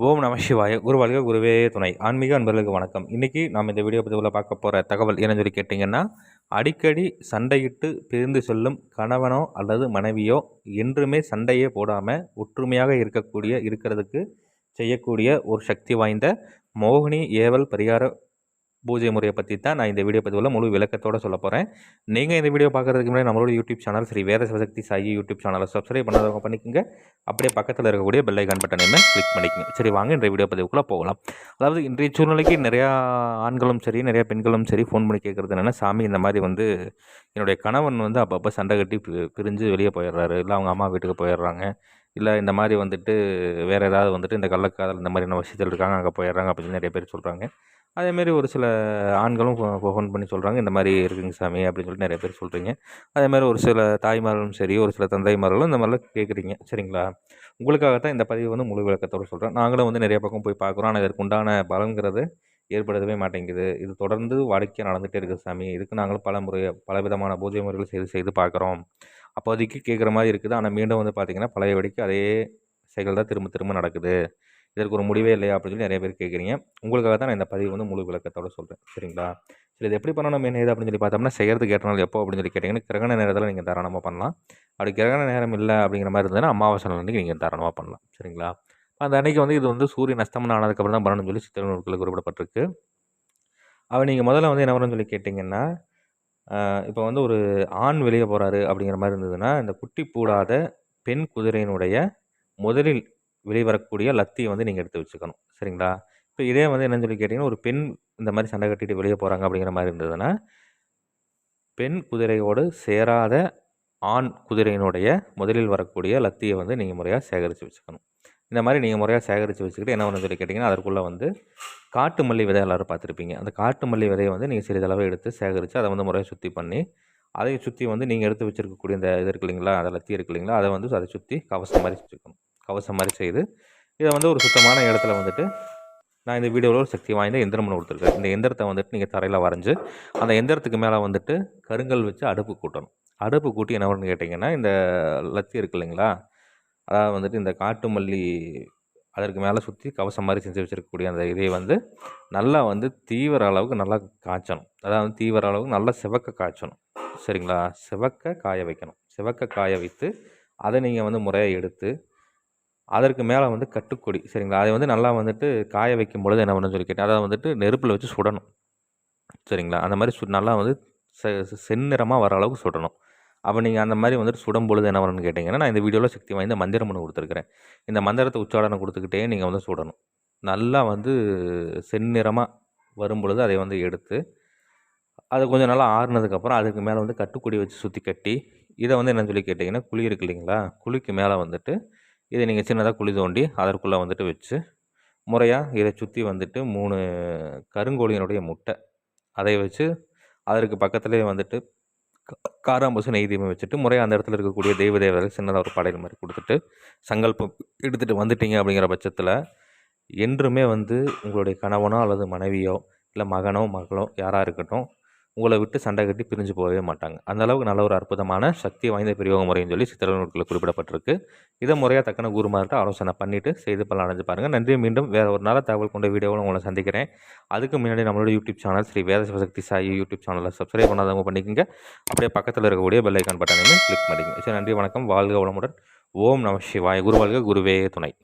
ஓம் நம சிவாய குருவாளிக குருவே துணை. ஆன்மீக அன்பர்களுக்கு வணக்கம். இன்றைக்கி நாம் இந்த வீடியோ பதிவில் பார்க்க போகிற தகவல் என்னன்னு சொல்லி கேட்டிங்கன்னா அடிக்கடி சண்டையிட்டு பிரிந்து செல்லும் கணவனோ அல்லது மனைவியோ என்றுமே சண்டையே போடாமல் ஒற்றுமையாக இருக்கக்கூடிய இருக்கிறதுக்கு செய்யக்கூடிய ஒரு சக்தி வாய்ந்த மோகினி ஏவல் பரிகார பூஜை முறையை பற்றி தான் நான் இந்த வீடியோ பதிவில் முழு விளக்கத்தோடு சொல்ல போகிறேன் நீங்கள் இந்த வீடியோ பார்க்குறதுக்கு முன்னாடி நம்மளோட YouTube channel Sri Veda Sivasakthi Sai YouTube சேனலை சப்ஸ்கிரைப் பண்ணாதவங்க பண்ணிக்கோங்க. அப்படியே பக்கத்தில் இருக்கக்கூடிய பெல் ஐக்கான் பட்டனையுமே கிளிக் பண்ணிக்கோங்க. சரி வாங்க இன்றைய வீடியோ பதிவுக்குள்ளே போகலாம். அதாவது இன்றைய சூழ்நிலைக்கு நிறையா ஆண்களும் சரி நிறையா பெண்களும் சரி ஃபோன் பண்ணி கேட்குறது என்னென்னா சாமி இந்த மாதிரி வந்து என்னுடைய கணவன் வந்து அப்பப்போ சண்டை கட்டி பிரிஞ்சு வெளியே போயிடுறாரு. இல்லை அவங்க அம்மா வீட்டுக்கு போயிடுறாங்க. இல்லை இந்த மாதிரி வந்துட்டு வேறு ஏதாவது வந்துட்டு இந்த கள்ளக்காதல் இந்த மாதிரியான விஷயத்தில் இருக்காங்க அங்கே போயிடுறாங்க அப்படின்னு நிறைய பேர் சொல்கிறாங்க அதேமாரி ஒரு சில ஆண்களும் ஃபோன் பண்ணி சொல்கிறாங்க இந்த மாதிரி இருக்குங்க சாமி அப்படின்னு சொல்லிட்டு நிறைய பேர் சொல்கிறீங்க அதேமாதிரி ஒரு சில தாய்மார்களும் சரி ஒரு சில தந்தைமார்களும் இந்த மாதிரிலாம் கேட்குறீங்க சரிங்களா? உங்களுக்காக தான் இந்த பதிவு வந்து முழு விளக்கத்தோடு சொல்கிறேன் நாங்களும் வந்து நிறைய பக்கம் போய் பார்க்குறோம் ஆனால் இதற்கு உண்டான பலங்கிறது ஏற்படுத்தவே மாட்டேங்குது. இது தொடர்ந்து வாடிக்கையாக நடந்துகிட்டே இருக்குது சாமி. இதுக்கு நாங்களும் பல முறை பல விதமான பூஜை முறைகள் செய்து செய்து பார்க்குறோம் அப்போதைக்கு கேட்குற மாதிரி இருக்குது. ஆனால் மீண்டும் வந்து பார்த்திங்கன்னா பழைய அதே செயல் தான் திரும்ப திரும்ப நடக்குது. இதற்கு ஒரு முடிவே இல்லையா? அப்படின்னு சொல்லி நிறைய பேர் கேட்குறீங்க. உங்களுக்காக தான் நான் இந்த பதிவு வந்து முழு விளக்கத்தோடு சொல்கிறேன் சரிங்களா? சரி இது எப்படி பண்ணணும்? என்ன ஏது? அப்படின்னு சொல்லி பார்த்தோம்னா செய்கிறதுக்கு ஏற்ற நாள் எப்போ? அப்படின்னு சொல்லி கேட்டிங்கன்னா கிரகண நேரத்தில் நீங்கள் தாராளமாக பண்ணலாம். அப்படி கிரகண நேரம் இல்லை அப்படிங்கிற மாதிரி இருந்ததுன்னா அமாவாசை அன்றைக்கி நீங்கள் தாராளமாக பண்ணலாம். சரிங்களா? அந்த அன்றைக்கி வந்து இது வந்து சூரியன் அஸ்தமனம் ஆனதுக்கப்புறம் தான் பண்ணணும்னு சொல்லி சித்திரநூல்களில் குறிப்பிடப்பட்டிருக்கு. அவள் நீங்கள் முதல்ல வந்து என்ன வரும்னு சொல்லி கேட்டிங்கன்னா இப்போ வந்து ஒரு ஆண் வெளியே போகிறாரு அப்படிங்கிற மாதிரி இருந்ததுன்னா இந்த குட்டி பூடாத பெண் குதிரையினுடைய முதலில் வெளிவரக்கூடிய லத்தியை வந்து நீங்கள் எடுத்து வச்சுக்கணும். சரிங்களா? இப்போ இதே வந்து என்னன்னு சொல்லி கேட்டிங்கன்னா ஒரு பெண் இந்த மாதிரி சண்டை கட்டிட்டு வெளியே போகிறாங்க அப்படிங்கிற மாதிரி இருந்ததுன்னா பெண் குதிரையோடு சேராத ஆண் குதிரையினுடைய முதலில் வரக்கூடிய லத்தியை வந்து நீங்கள் முறையாக சேகரித்து வச்சுக்கணும். இந்த மாதிரி நீங்கள் முறையாக சேகரித்து வச்சுக்கிட்டு என்ன பண்ணு சொல்லி கேட்டிங்கன்னா அதற்குள்ளே வந்து காட்டு மல்லி விதை எல்லோரும் பார்த்துருப்பீங்க. அந்த காட்டு மல்லி விதையை வந்து நீங்கள் சிறிதளவு எடுத்து சேகரித்து அதை வந்து முறையாக சுற்றி பண்ணி அதை சுற்றி வந்து நீங்கள் எடுத்து வச்சுருக்கக்கூடிய இந்த இது இருக்கு இல்லைங்களா அதை லத்தி இருக்கு இல்லைங்களா அதை வந்து அதை சுற்றி கவசம் மாதிரி வச்சுக்கணும். கவசம் மாதிரி செய்து இதை வந்து ஒரு சுத்தமான இடத்துல வந்துட்டு நான் இந்த வீடியோவில் ஒரு சக்தி வாய்ந்த எந்திரம் கொடுத்துருக்கேன் இந்த எந்திரத்தை வந்துட்டு நீங்கள் தரையில் வரைஞ்சி அந்த எந்திரத்துக்கு மேலே வந்துட்டு கருங்கல் வச்சு அடுப்பு கூட்டணும். அடுப்பு கூட்டி என்ன பண்ணுன்னு கேட்டிங்கன்னா இந்த லத்தி இருக்கு இல்லைங்களா அதாவது வந்துட்டு இந்த காட்டு மல்லி அதற்கு மேலே சுற்றி கவசம் மாதிரி செஞ்சு வச்சுருக்கக்கூடிய அந்த இதை வந்து நல்லா வந்து தீவிர அளவுக்கு நல்லா காய்ச்சணும். அதாவது தீவிர அளவுக்கு நல்லா சிவக்க காய்ச்சணும். சரிங்களா? சிவக்க காய வைக்கணும். சிவக்க காய வைத்து அதை நீங்கள் வந்து முறையாக எடுத்து அதற்கு மேலே வந்து கட்டுக்கொடி. சரிங்களா? அதை வந்து நல்லா வந்துட்டு காய வைக்கும் பொழுது என்ன பண்ணணும்னு சொல்லி கேட்டேன் அதை வந்துட்டு நெருப்பில் வச்சு சுடணும். சரிங்களா? அந்த மாதிரி சு நல்லா வந்து செ செந்நிறமாக வர அளவுக்கு சுடணும். அப்போ நீங்கள் அந்த மாதிரி வந்துட்டு சுடும் பொழுது என்ன வரணும்னு கேட்டிங்கன்னா நான் இந்த வீடியோவில் சக்தி வாய்ந்த மந்திரம் ஒன்று கொடுத்துருக்குறேன். இந்த மந்திரத்தை உச்சாடனை கொடுத்துக்கிட்டே நீங்கள் வந்து சுடணும். நல்லா வந்து செந்நிறமாக வரும் பொழுது அதை வந்து எடுத்து அது கொஞ்சம் நல்லா ஆறுனதுக்கப்புறம் அதுக்கு மேலே வந்து கட்டுக்குடி வச்சு சுற்றி கட்டி இதை வந்து என்னன்னு சொல்லி கேட்டிங்கன்னா குழி இருக்கு இல்லைங்களா? குழிக்கு மேலே வந்துட்டு இதை நீங்கள் சின்னதாக குழி தோண்டி அதற்குள்ளே வந்துட்டு வச்சு முறையாக இதை சுற்றி வந்துட்டு மூணு கருங்கோழியினுடைய முட்டை அதை வச்சு அதற்கு பக்கத்துலேயே வந்துட்டு காராம்பசு நெய் தீபம் வச்சுட்டு முறையாக அந்த இடத்துல இருக்கக்கூடிய தெய்வ தேவதை சின்னதாக ஒரு படையல் மாதிரி கொடுத்துட்டு சங்கல்பம் எடுத்துகிட்டு வந்துட்டீங்க அப்படிங்கிற பட்சத்தில் என்றுமே வந்து உங்களுடைய கணவனோ அல்லது மனைவியோ இல்லை மகனோ மகளோ யாராக இருக்கட்டும் உங்களை விட்டு சண்டை கட்டி பிரிஞ்சு போகவே மாட்டாங்க. அந்த அளவுக்கு நல்ல ஒரு அற்புதமான சக்தி வாய்ந்த பிரயோக முறைன்னு சொல்லி சித்திர நூல்களில் குறிப்பிடப்பட்டிருக்கு. இதை முறையாக தக்கன குருமார்கிட்ட ஆலோசனை பண்ணிவிட்டு செய்து பலன் அடைஞ்சு பாருங்கள் நன்றி மீண்டும் வேறு ஒரு நல்ல தகவல் கொண்ட வீடியோவில் உங்களை சந்திக்கிறேன். அதுக்கு முன்னாடி நம்மளோட YouTube channel Sri Veda Sivasakthi Sai YouTube சேனலில் சப்ஸ்கிரைப் பண்ணாதவங்க பண்ணிக்கோங்க. அப்படியே பக்கத்தில் இருக்கக்கூடிய பெல் ஐக்கான் பட்டனையுமே கிளிக் பண்ணிக்கோங்க. சரி நன்றி வணக்கம். வாழ்க வளமுடன். ஓம் நம சிவாய். குரு வாழ்க குருவே துணை.